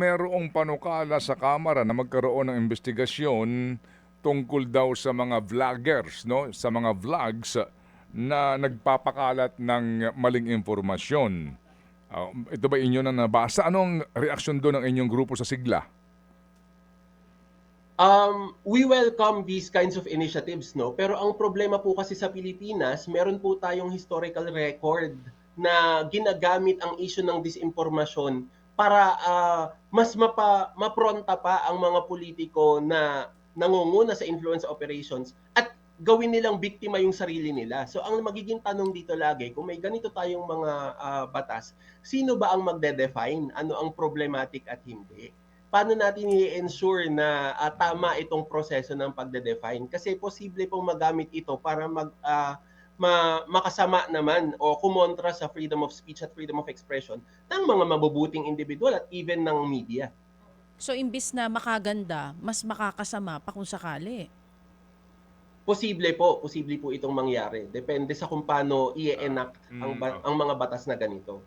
merong panukala sa Kamara na magkaroon ng investigasyon tungkol daw sa mga vloggers, no? sa mga vlogs na nagpapakalat ng maling informasyon. Ah, ito ba inyo na nabasa? Anong reaksyon doon ng inyong grupo sa sigla? Um, we welcome these kinds of initiatives, no? Pero ang problema po kasi sa Pilipinas, meron po tayong historical record na ginagamit ang issue ng disinformasyon para ah, mas mapa, mapronta pa ang mga politiko na nangunguna sa influence operations at gawin nilang biktima yung sarili nila. So ang magiging tanong dito lagi, kung may ganito tayong mga ah, batas, sino ba ang magde-define ano ang problematic at hindi? paano natin i-ensure na ah, tama itong proseso ng pagde-define? Kasi posible pong magamit ito para mag ah, ma- makasama naman o kumontra sa freedom of speech at freedom of expression ng mga mabubuting individual at even ng media. So imbis na makaganda, mas makakasama pa kung sakali. Posible po, posible po itong mangyari. Depende sa kung paano i-enact ang, ba- ang mga batas na ganito.